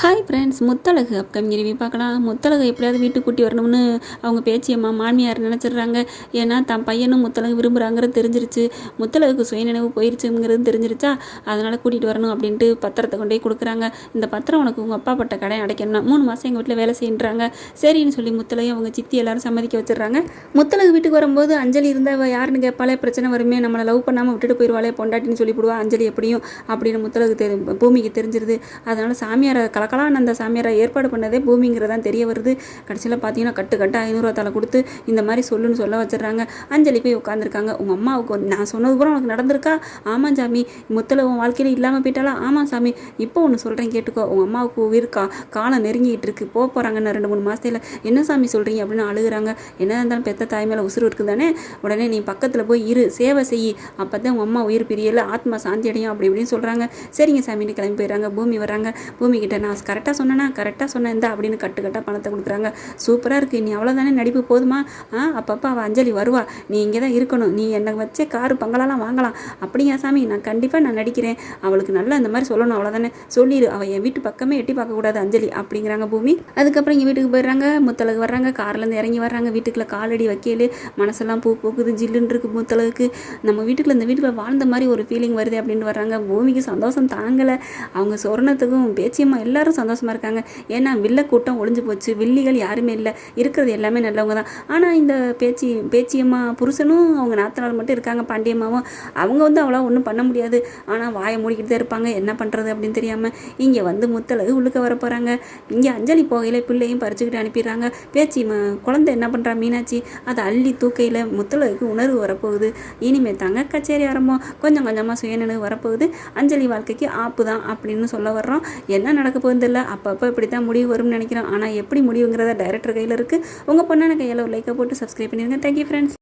Hi friends Muthazhagu. Upcoming review பார்க்கலாம். முத்தழகு எப்படியாவது வீட்டுக்கு கூட்டி வரணும்னு அவங்க பேச்சியம்மா மாமியார் நினச்சிடுறாங்க. ஏன்னா தன் பையனும் முத்தழகு விரும்புகிறாங்கிறது தெரிஞ்சிருச்சு. முத்தழகுக்கு சுயநினைவு போயிருச்சுங்கிறது தெரிஞ்சிருச்சா? அதனால் கூட்டிகிட்டு வரணும் அப்படின்ட்டு பத்திரத்தை கொண்டு போய் கொடுக்குறாங்க. இந்த பத்திரம் உனக்கு உங்கள் அப்பா பட்ட கடை அடைக்கணும்னா மூணு மாதம் எங்கள் வீட்டில் வேலை செய்யறாங்க சரின்னு சொல்லி முத்தழகு அவங்க சித்தி எல்லாரும் சம்மதிக்க வச்சிடுறாங்க. முத்தழகு வீட்டுக்கு வரும்போது அஞ்சலி இருந்தால் யாருன்னு கேட்பாலே பிரச்சனை வருமே நம்மளை லவ் பண்ணாமல் விட்டுட்டு போயிடுவாளே பொண்டாட்டின்னு சொல்லி போடுவா அஞ்சலி எப்படியும் அப்படின்னு முத்தழகு தெரி பூமிக்கு தெரிஞ்சிருது. அதனால் சாமியாரை கலக்கலான்னு கலானந்த சாமியாரை ஏற்பாடு பண்ணதே பூமிங்கிறதான் தெரிய வருது. கடைசியில் பார்த்தீங்கன்னா கட்டு கட்டு ஐநூறுவா தலை கொடுத்து இந்த மாதிரி சொல்லுன்னு சொல்ல வச்சிடுறாங்க. அஞ்சலி போய் உட்காந்துருக்காங்க உங்கள் அம்மாவுக்கு வந்து நான் சொன்னது கூட உனக்கு நடந்திருக்கா? ஆமாம் சாமி. முத்தில் உன் வாழ்க்கையில் இல்லாமல் போயிட்டாலா ஆமாம் சாமி. இப்போ ஒன்று சொல்கிறேன் கேட்டுக்கோ. உங்கள் அம்மாவுக்கு உயிர் கா காலம் நெருங்கிட்டு இருக்கு. போக போகிறாங்கன்னு ரெண்டு மூணு மாதத்தில் என்ன சாமி சொல்கிறீங்க அப்படின்னு அழுகுறாங்க. என்ன இருந்தாலும் பெத்த தாய் மேலே உசுறு இருக்குது தானே உடனே நீ பக்கத்தில் போய் இரு சேவை செய். அப்போ தான் உங்கள் அம்மா உயிர் பிரியலை ஆத்மா சாந்தி அடையும் அப்படி இப்படின்னு சொல்கிறாங்க சரிங்க சாமின்னு கிளம்பி போயிடுறாங்க. பூமி வர்றாங்க. பூமி கிட்ட நான் கரெக்டாக சொன்னேன்னா கரெக்டாக சொன்னேன் இந்த அப்படின்னு கட்டு கட்டாக பணத்தை கொடுக்குறாங்க. சூப்பராக இருக்குது நீ அவ்வளோதானே நடிப்பு போதுமா? ஆ அப்பப்போ அவள் அஞ்சலி வருவா. நீ இங்கே தான் இருக்கணும். நீ என்னை வச்சே காரு பங்களாலாம் வாங்கலாம். அப்படியா சாமி? நான் கண்டிப்பாக நான் நடிக்கிறேன். அவளுக்கு நல்லா இந்த மாதிரி சொல்லணும். அவ்வளோதானே சொல்லிடு அவள் என் வீட்டு பக்கமே எட்டி பார்க்கக்கூடாது அஞ்சலி. அப்படிங்கிறாங்க பூமி. அதுக்கப்புறம் இங்கே வீட்டுக்கு போயிடுறாங்க. முத்தலகு வர்றாங்க. கார்லேருந்து இறங்கி வர்றாங்க. வீட்டுக்குள்ள காலடி வைக்கல. மனசெல்லாம் பூ பூக்குது. ஜில்லுன்னு இருக்கு முத்தலகுக்கு நம்ம வீட்டுக்குள்ள இந்த வீட்டில் வாழ்ந்த மாதிரி ஒரு ஃபீலிங் வருது அப்படின்னு வர்றாங்க. பூமிக்கு சந்தோஷம் தாங்கலை. அவங்க சொர்ணத்துக்கும் பேச்சியம்மா எல்லாரும் சந்தோஷமா இருக்காங்க. ஏன்னா வில்ல கூட்டம் ஒளிஞ்சு போச்சு. வில்லிகள் யாருமே இல்லை. இருக்கிறது எல்லாமே நல்லவங்க தான். ஆனால் இந்த பேச்சி பேச்சியம்மா புருஷனும் அவங்க நாத்தனால் மட்டும் இருக்காங்க. பாண்டியம்மாவும் அவங்க வந்து அவ்வளோ ஒன்றும் பண்ண முடியாது. ஆனால் வாயை மூடிக்கிட்டு தான் இருப்பாங்க. என்ன பண்ணுறது அப்படின்னு தெரியாமல் இங்கே வந்து முத்தலகு உள்ளுக்க வர போகிறாங்க இங்கே அஞ்சலி போகையில் பிள்ளையும் பறிச்சுக்கிட்டு அனுப்பிடுறாங்க. பேச்சி ம குழந்தை என்ன பண்ணுறா மீனாட்சி? அதை அள்ளி தூக்கையில் முத்தலகுக்கு உணர்வு வரப்போகுது. இனிமே தாங்க கச்சேரி ஆரம்பம். கொஞ்சம் கொஞ்சமாக சுயநினைவு வரப்போகுது. அஞ்சலி வாழ்க்கைக்கு ஆப்பு தான் அப்படின்னு சொல்ல வர்றோம். என்ன நடக்க போகுது? தெரியல அப்பப்போ இப்படி தான் முடிவு வரும்னு நினைக்கிறோம். ஆனால் எப்படி முடிவுங்கிறத டைரக்டர் கையில் இருக்குது உங்கள் பொண்ணான கையில் ஒரு லைக்கை போட்டு சப்ஸ்கிரைப் பண்ணிடுங்க தேங்க்யூ ஃப்ரெண்ட்ஸ்